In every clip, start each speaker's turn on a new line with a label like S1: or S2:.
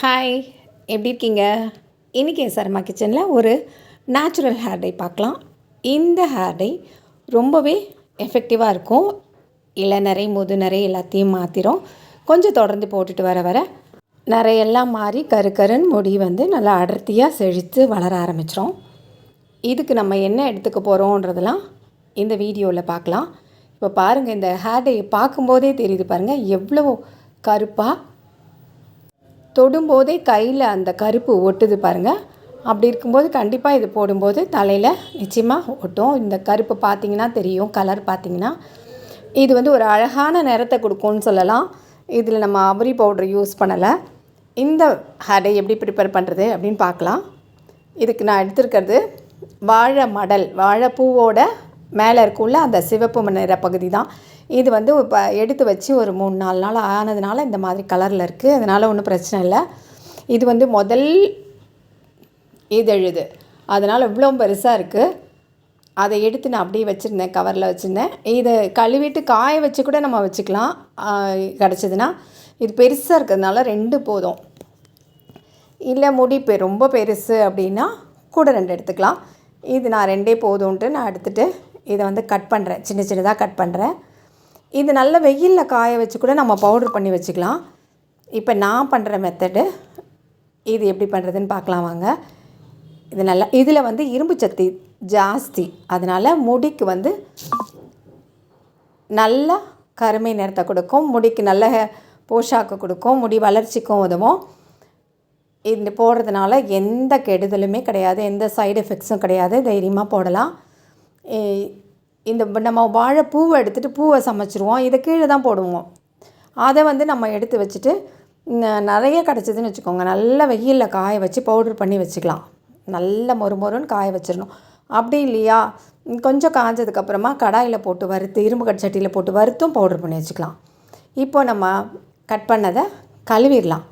S1: Hi எப்படி இருக்கீங்க? இன்றைக்கி சர்மா கிச்சனில் ஒரு நேச்சுரல் ஹேர் டை பார்க்கலாம். இந்த ஹேர் டை ரொம்பவே எஃபெக்டிவாக இருக்கும். இளநரை முதுநரை எல்லாத்தையும் மாற்றிடும் கொஞ்சம் தொடர்ந்து போட்டுட்டு வர வர நிறையெல்லாம் மாறி கரு கருன்னு முடி வந்து நல்லா அடர்த்தியாக செழித்து வளர ஆரம்பிச்சிடும் இதுக்கு நம்ம என்ன எடுத்துக்க போகிறோன்றதெல்லாம் இந்த வீடியோவில் பார்க்கலாம். இப்போ பாருங்கள் இந்த ஹேர் டை பார்க்கும்போதே தெரியுது பாருங்கள் எவ்வளோ கருப்பாக தொடும்போதே கையில் அந்த கருப்பு ஒட்டுது பாருங்கள் அப்படி இருக்கும்போது கண்டிப்பாக இது போடும்போது தலையில் நிச்சயமாக ஒட்டும். இந்த கருப்பு பார்த்தீங்கன்னா தெரியும் கலர் பார்த்திங்கன்னா இது வந்து ஒரு அழகான நிறத்தை கொடுக்கும்னு சொல்லலாம். இதில் நம்ம அவரி பவுடர் யூஸ் பண்ணலை. இந்த ஹேடை எப்படி ப்ரிப்பேர் பண்ணுறது அப்படின்னு பார்க்கலாம். இதுக்கு நான் எடுத்திருக்கிறது வாழை மடல் வாழைப்பூவோட மேலே இருக்குள்ள அந்த சிவப்பு நிற பகுதி தான். இது வந்து இப்போ எடுத்து வச்சு ஒரு மூணு நாலு நாள் ஆனதுனால இந்த மாதிரி கலரில் இருக்குது அதனால் ஒன்றும் பிரச்சனை இல்லை. இது வந்து முதல் இதழுது. அதனால் இவ்வளோ பெருசாக இருக்குது அதை எடுத்து நான் அப்படியே வச்சுருந்தேன் கவரில் வச்சுருந்தேன். இதை கழுவிட்டு காய வச்சு கூட நம்ம வச்சுக்கலாம். கிடச்சிதுன்னா இது பெருசாக இருக்கிறதுனால ரெண்டு போதும். இல்லை முடி ரொம்ப பெருசு அப்படின்னா கூட ரெண்டு எடுத்துக்கலாம். இது நான் ரெண்டே போதும்ன்ட்டு நான் எடுத்துகிட்டு இதை வந்து கட் பண்ணுறேன் சின்ன சின்னதாக கட் பண்ணுறேன் இது நல்ல வெயிலில் காய வச்சு கூட நம்ம பவுட்ரு பண்ணி வச்சுக்கலாம். இப்போ நான் பண்ணுற மெத்தடு இது எப்படி பண்ணுறதுன்னு பார்க்கலாம் வாங்க. இது நல்லா இதில் வந்து இரும்பு சக்தி ஜாஸ்தி. அதனால் முடிக்கு வந்து நல்லா கருமை நிறத்தை கொடுக்கும். முடிக்கு நல்ல போஷாக்கு கொடுக்கும். முடி வளர்ச்சிக்கும் உதவும். இது போடுறதுனால எந்த கெடுதலுமே கிடையாது. எந்த சைடு எஃபெக்ட்ஸும் கிடையாது. தைரியமாக போடலாம். இந்த நம்ம வாழைப்பூவை எடுத்துகிட்டு பூவை சமைச்சிருவோம். இதை கீழே தான் போடுவோம். அதை வந்து நம்ம எடுத்து வச்சுட்டு நிறைய கிடச்சிதுன்னு வச்சுக்கோங்க. நல்ல வெயிலில் காய வச்சு பவுட்ரு பண்ணி வச்சுக்கலாம். நல்ல மொறு மொறுன்னு காய வச்சிடணும். அப்படி இல்லையா? கொஞ்சம் காஞ்சதுக்கப்புறமா கடாயில் போட்டு வறுத்து இரும்பு கட்சட்டியில் போட்டு வறுத்தும் பவுட்ரு பண்ணி வச்சுக்கலாம். இப்போ நம்ம கட் பண்ணதை கழுவிடலாம்.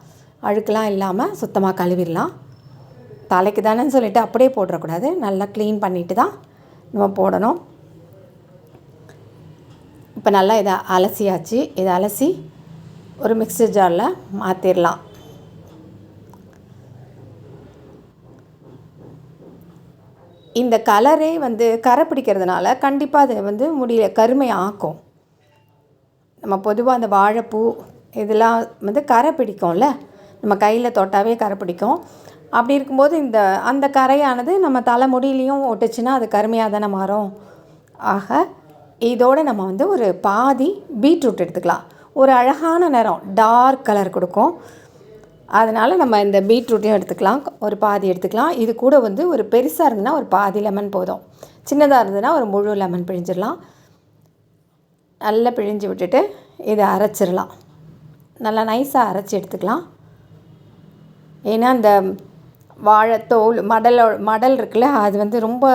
S1: அழுக்கெலாம் இல்லாமல் சுத்தமாக கழுவிடலாம். தலைக்கு தானேன்னு சொல்லிவிட்டு அப்படியே போட்டுறக்கூடாது. நல்லா க்ளீன் பண்ணிவிட்டு தான் நம்ம போடணும். இப்போ நல்லா இதை அலசியாச்சு. இதை அலசி ஒரு மிக்சர் ஜாரில் மாற்றிடலாம் இந்த கலரே வந்து கரை பிடிக்கிறதுனால கண்டிப்பாக அது வந்து முடியல கருமை ஆக்கும். நம்ம பொதுவாக அந்த வாழைப்பூ இதெல்லாம் வந்து கரை பிடிக்கும்ல. நம்ம கையில் தொட்டாவே கரை பிடிக்கும். அப்படி இருக்கும்போது இந்த அந்த கரையானது நம்ம தலைமுடியிலையும் ஒட்டுச்சுன்னா அது கருமையாக தானே மாறும். ஆக இதோடு நம்ம வந்து ஒரு பாதி பீட்ரூட் எடுத்துக்கலாம். ஒரு அழகான நிறம் டார்க் கலர் கொடுக்கும். அதனால் நம்ம இந்த பீட்ரூட்டையும் எடுத்துக்கலாம். ஒரு பாதி எடுத்துக்கலாம். இது கூட வந்து ஒரு பெருசாக இருந்ததுன்னா ஒரு பாதி லெமன் போதும். சின்னதாக இருந்ததுன்னா ஒரு முழு லெமன் பிழிஞ்சிடலாம். நல்லா பிழிஞ்சு விட்டுட்டு இதை அரைச்சிடலாம். நல்லா நைஸாக அரைச்சி எடுத்துக்கலாம். ஏன்னா இந்த வாழைத்தோல் மடலோ மடல் இருக்குல்ல அது வந்து ரொம்ப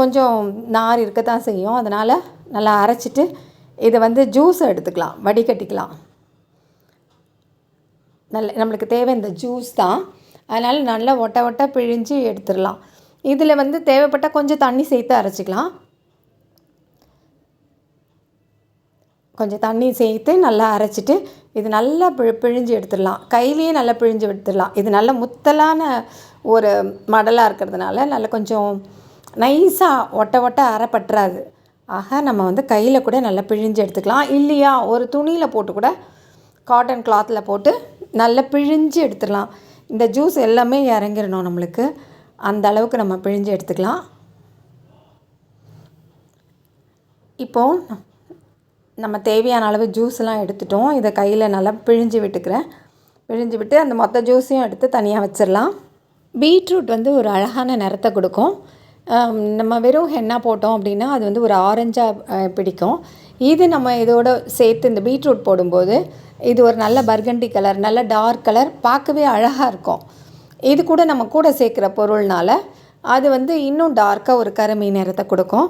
S1: கொஞ்சம் நார் இருக்க தான் செய்யும். அதனால் நல்லா அரைச்சிட்டு இதை வந்து ஜூஸ் எடுத்துக்கலாம் வடிகட்டிக்கலாம். நல்ல நம்மளுக்கு தேவை இந்த ஜூஸ் தான். அதனால் நல்லா ஒட்ட ஒட்ட பிழிஞ்சு எடுத்துடலாம். இதில் வந்து தேவைப்பட்டால் கொஞ்சம் தண்ணி சேர்த்து அரைச்சிக்கலாம். கொஞ்சம் தண்ணி சேர்த்து நல்லா அரைச்சிட்டு இது நல்லா பி பிழிஞ்சு எடுத்துடலாம். கையிலேயே நல்லா பிழிஞ்சு எடுத்துடலாம். இது நல்ல முத்தலான ஒரு மடலாக இருக்கிறதுனால நல்லா கொஞ்சம் நைஸாக ஒட்ட ஒட்ட அரைப்பட்டுறாது ஆக நம்ம வந்து கையில் கூட நல்லா பிழிஞ்சு எடுத்துக்கலாம். இல்லையா ஒரு துணியில் போட்டு கூட காட்டன் கிளாத்தில் போட்டு நல்லா பிழிஞ்சு எடுத்துடலாம். இந்த ஜூஸ் எல்லாமே இறங்கிடணும் நம்மளுக்கு. அந்த அளவுக்கு நம்ம பிழிஞ்சு எடுத்துக்கலாம். இப்போது நம்ம தேவையான அளவு ஜூஸ்லாம் எடுத்துட்டோம். இதை கையில் நல்லா பிழிஞ்சு விட்டுக்கிறேன். பிழிஞ்சு விட்டு அந்த மொத்த ஜூஸையும் எடுத்து தனியாக வச்சிடலாம். பீட்ரூட் வந்து ஒரு அழகான நிறத்தை கொடுக்கும். நம்ம வெறும் ஹென்னா போட்டோம் அப்படின்னா அது வந்து ஒரு ஆரஞ்சாக பிடிக்கும். இது நம்ம இதோட சேர்த்து இந்த பீட்ரூட் போடும்போது இது ஒரு நல்ல பர்கண்டி கலர் நல்ல டார்க் கலர் பார்க்கவே அழகாக இருக்கும். இது கூட நம்ம கூட சேர்க்குற பொருள்னால அது வந்து இன்னும் டார்க்காக ஒரு கருமை நிறத்தை கொடுக்கும்.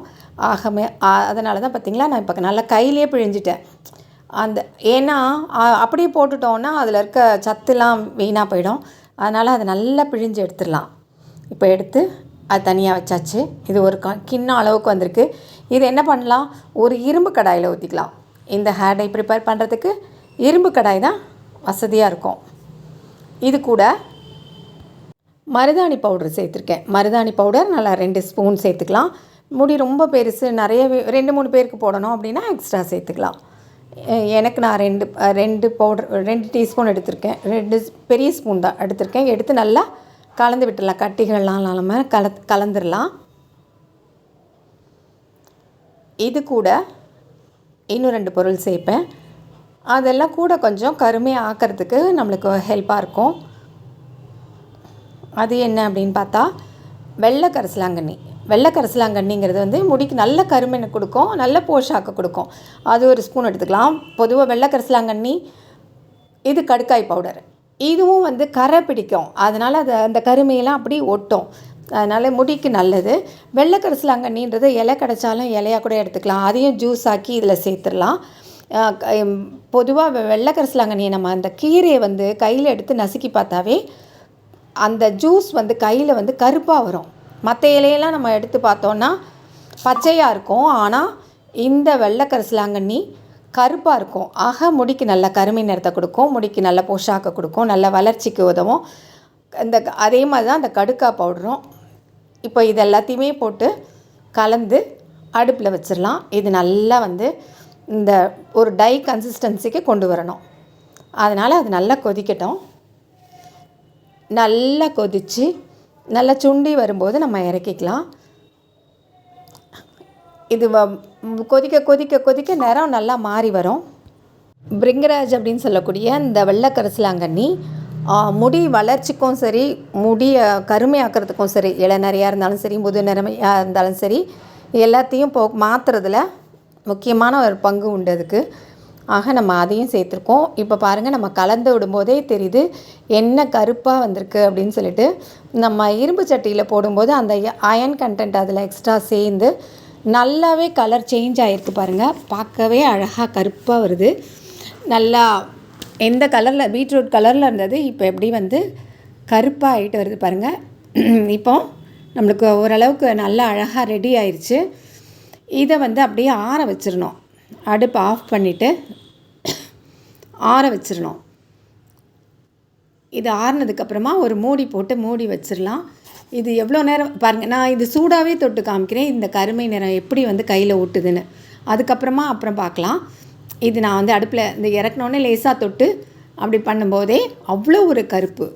S1: ஆகமே அதனால தான் பார்த்திங்களா நான் இப்போ நல்லா கையிலே பிழிஞ்சிட்டேன். அந்த ஏன்னா அப்படியே போட்டுட்டோன்னா அதில் இருக்க சத்துலாம் வீணாக போயிடும். அதனால் அதை நல்லா பிழிஞ்சு எடுத்துடலாம். இப்போ எடுத்து அது தனியாக வச்சாச்சு. இது ஒரு க கிண்ணம் அளவுக்கு வந்திருக்கு. இது என்ன பண்ணலாம்? ஒரு இரும்பு கடாயில் ஊற்றிக்கலாம் இந்த ஹேர் டை ப்ரிப்பேர் பண்ணுறதுக்கு இரும்பு கடாய் தான் வசதியாக இருக்கும். இது கூட மருதாணி பவுடர் சேர்த்துருக்கேன். மருதாணி பவுடர் நல்லா ரெண்டு ஸ்பூன் சேர்த்துக்கலாம். முடி ரொம்ப பெருசு நிறைய ரெண்டு மூணு பேருக்கு போடணும் அப்படின்னா எக்ஸ்ட்ரா சேர்த்துக்கலாம். எனக்கு நான் ரெண்டு ரெண்டு பவுடர் ரெண்டு டீஸ்பூன் எடுத்திருக்கேன். ரெண்டு பெரிய ஸ்பூன் தான் எடுத்திருக்கேன். எடுத்து நல்லா கலந்து விட்டுடலாம். கட்டிகள்லாம் இல்லாமல் கல கலந்துடலாம் இது கூட இன்னும் ரெண்டு பொருள் சேர்ப்பேன். அதெல்லாம் கூட கொஞ்சம் கருமையாக ஆக்கிறதுக்கு நம்மளுக்கு ஹெல்ப்பாக இருக்கும். அது என்ன அப்படின்னு பார்த்தா வெள்ளை கரிசலாங்கண்ணி. வெள்ளை கரிசலாங்கண்ணிங்கிறது வந்து முடிக்கு நல்ல கருமெண்ணு கொடுக்கும் நல்ல போஷாக்கு கொடுக்கும். அது ஒரு ஸ்பூன் எடுத்துக்கலாம். பொதுவாக வெள்ளை கரிசலாங்கண்ணி இது கடுக்காய் பவுடர் இதுவும் வந்து கரை பிடிக்கும். அதனால் அது அந்த கருமையெல்லாம் அப்படி ஒட்டும். அதனால் முடிக்கு நல்லது. வெள்ளை கரிசலாங்கண்ணின்றது இலை கிடைச்சாலும் இலையாக கூட எடுத்துக்கலாம். அதையும் ஜூஸ் ஆக்கி இதில் சேர்த்துடலாம். பொதுவாக வெள்ளை கரிசலாங்கண்ணியை நம்ம அந்த கீரையை வந்து கையில் எடுத்து நசுக்கி பார்த்தாவே அந்த ஜூஸ் வந்து கையில் வந்து கருப்பாக வரும். மற்ற இலையெல்லாம் நம்ம எடுத்து பார்த்தோன்னா பச்சையாக இருக்கும். ஆனால் இந்த வெள்ளை கருப்பாக இருக்கும். ஆக முடிக்கு நல்ல கருமை நிறத்தை கொடுக்கும். முடிக்கு நல்ல போஷாக்கை கொடுக்கும். நல்ல வளர்ச்சிக்கு உதவும். இந்த அதே மாதிரி தான் அந்த கடுக்கா பவுடரும். இப்போ இது எல்லாத்தையுமே போட்டு கலந்து அடுப்பில் வச்சிடலாம் இது நல்லா வந்து இந்த ஒரு டை கன்சிஸ்டன்சிக்கு கொண்டு வரணும். அதனால் அது நல்லா கொதிக்கட்டும். நல்லா கொதித்து நல்லா சுண்டி வரும்போது நம்ம இறக்கிக்கலாம். இது வ- கொதிக்க கொதிக்க கொதிக்க நிறம் நல்லா மாறி வரும். பிரிங்கராஜ் அப்படின்னு சொல்லக்கூடிய இந்த வெள்ளக்கரசலாங்கண்ணி முடி வளர்ச்சிக்கும் சரி முடியை கருமையாக்கிறதுக்கும் சரி இளநரையாக இருந்தாலும் சரி முது நிறமையாக இருந்தாலும் சரி எல்லாத்தையும் போ மாற்றுறதுல முக்கியமான ஒரு பங்கு உண்டு அதுக்கு. ஆக நம்ம அதையும் சேர்த்துருக்கோம். இப்போ பாருங்கள் நம்ம கலந்து விடும்போதே தெரியுது என்ன கருப்பாக வந்திருக்கு அப்படின்னு சொல்லிட்டு நம்ம இரும்பு சட்டியில் போடும்போது அந்த அயன் கண்டென்ட் அதில் எக்ஸ்ட்ரா சேர்ந்து நல்லாவே கலர் சேஞ்ச் ஆகிருக்கு பாருங்கள் பார்க்கவே அழகாக கருப்பாக வருது. நல்லா எந்த கலரில் பீட்ரூட் கலரில் இருந்தது இப்போ எப்படி வந்து கருப்பாக ஆகிட்டு வருது பாருங்கள் இப்போ நம்மளுக்கு ஓரளவுக்கு நல்லா அழகாக ரெடி ஆயிடுச்சு இதை வந்து அப்படியே ஆற வச்சிடணும். அடுப்பு ஆஃப் பண்ணிவிட்டு ஆற வச்சிடணும் இது ஆறினதுக்கப்புறமா ஒரு மூடி போட்டு மூடி வச்சிடலாம் இது எவ்வளோ நேரம் பாருங்கள் நான் இது சூடாகவே தொட்டு காமிக்கிறேன். இந்த கருமை நிறம் எப்படி வந்து கையில் ஒட்டுதுன்னு அதுக்கப்புறமா அப்புறம் பார்க்கலாம். இது நான் வந்து அடுப்பில் இந்த இறக்குனோடனே லேசாக தொட்டு அப்படி பண்ணும்போதே அவ்வளோ ஒரு கருப்பு.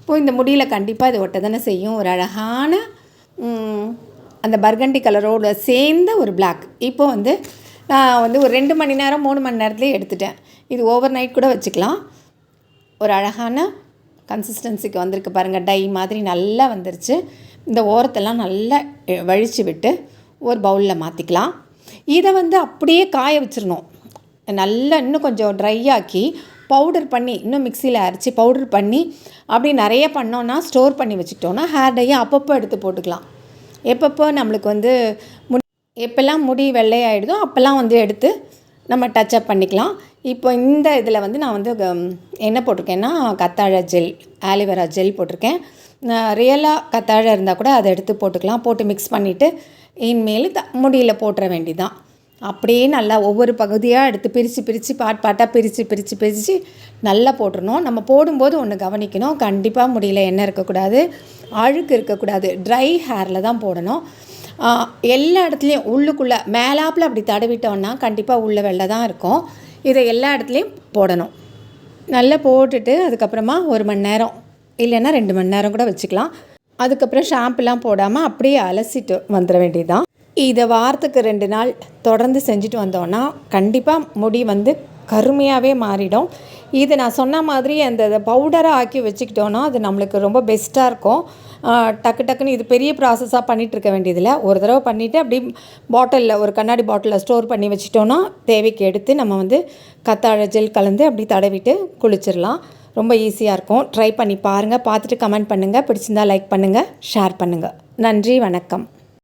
S1: இப்போ இந்த முடியில் கண்டிப்பாக இது ஒட்ட தானே செய்யும். ஒரு அழகான அந்த பர்கண்டி கலரோட சேர்ந்த ஒரு பிளாக் இப்போ வந்து நான் வந்து ஒரு ரெண்டு மணி நேரம் மூணு மணி நேரத்துலேயே எடுத்துட்டேன். இது ஓவர் நைட் கூட வச்சுக்கலாம். ஒரு அழகான கன்சிஸ்டன்சிக்கு வந்திருக்கு பாருங்கள் டை மாதிரி நல்லா வந்துருச்சு. இந்த ஓரத்தெல்லாம் நல்லா வழித்து விட்டு ஒரு பவுலில் மாற்றிக்கலாம் இதை வந்து அப்படியே காய வச்சிடணும் நல்லா இன்னும் கொஞ்சம் ட்ரை ஆக்கி பவுடர் பண்ணி இன்னும் மிக்சியில் அரைச்சி பவுடர் பண்ணி அப்படி நிறைய பண்ணோன்னா ஸ்டோர் பண்ணி வச்சுக்கிட்டோன்னா ஹேர் டையை அப்பப்போ எடுத்து போட்டுக்கலாம். எப்பப்போ நம்மளுக்கு வந்து எப்போல்லாம் முடி வெள்ளையாயிடுதோ அப்போல்லாம் வந்து எடுத்து நம்ம டச்சப் பண்ணிக்கலாம். இப்போ இந்த இதில் வந்து நான் வந்து என்ன போட்டிருக்கேன்னா கத்தாழை ஜெல் ஆலிவேரா ஜெல் போட்டிருக்கேன். ரியலாக கத்தாழை இருந்தால் கூட அதை எடுத்து போட்டுக்கலாம். போட்டு மிக்ஸ் பண்ணிவிட்டு இனிமேல் த முடியில் போட்டுற வேண்டிதான். அப்படியே நல்லா ஒவ்வொரு பகுதியாக எடுத்து பிரித்து பிரித்து பாட் பாட்டாக பிரித்து பிரித்து பிரித்து நல்லா போட்டுடணும் நம்ம போடும்போது ஒன்று கவனிக்கணும். கண்டிப்பாக முடியல எண்ணெய் இருக்கக்கூடாது அழுக்கு இருக்கக்கூடாது. ட்ரை ஹேரில் தான் போடணும். எல்லா இடத்துலையும் உள்ளுக்குள்ளே மேலாப்பில் அப்படி தடவிட்டோன்னா கண்டிப்பாக உள்ள வெள்ளை தான் இருக்கும். இதை எல்லா இடத்துலையும் போடணும். நல்லா போட்டுட்டு அதுக்கப்புறமா ஒரு மணி நேரம் இல்லைன்னா ரெண்டு மணி நேரம் கூட வச்சுக்கலாம். அதுக்கப்புறம் ஷாம்புலாம் போடாமல் அப்படியே அலசிட்டு வந்துட வேண்டியதுதான். இதை வாரத்துக்கு ரெண்டு நாள் தொடர்ந்து செஞ்சுட்டு வந்தோன்னா கண்டிப்பாக முடி வந்து கருமையாகவே மாறிடும். இது நான் சொன்ன மாதிரி அந்த பவுடராக ஆக்கி வச்சுக்கிட்டோன்னா அது நம்மளுக்கு ரொம்ப பெஸ்ட்டாக இருக்கும். டக்கு டக்குன்னு இது பெரிய ப்ராசஸாக பண்ணிகிட்டு இருக்க வேண்டியதில்லை. ஒரு தடவை பண்ணிவிட்டு அப்படி பாட்டிலில் ஒரு கண்ணாடி பாட்டிலில் ஸ்டோர் பண்ணி வச்சிட்டோன்னா தேவைக்கு எடுத்து நம்ம வந்து கத்தாழை ஜெல் கலந்து அப்படி தடவிட்டு குளிச்சிடலாம். ரொம்ப ஈஸியாக இருக்கும். ட்ரை பண்ணி பாருங்கள் பார்த்துட்டு கமெண்ட் பண்ணுங்கள் பிடிச்சிருந்தா லைக் பண்ணுங்கள் ஷேர் பண்ணுங்கள் நன்றி. வணக்கம்.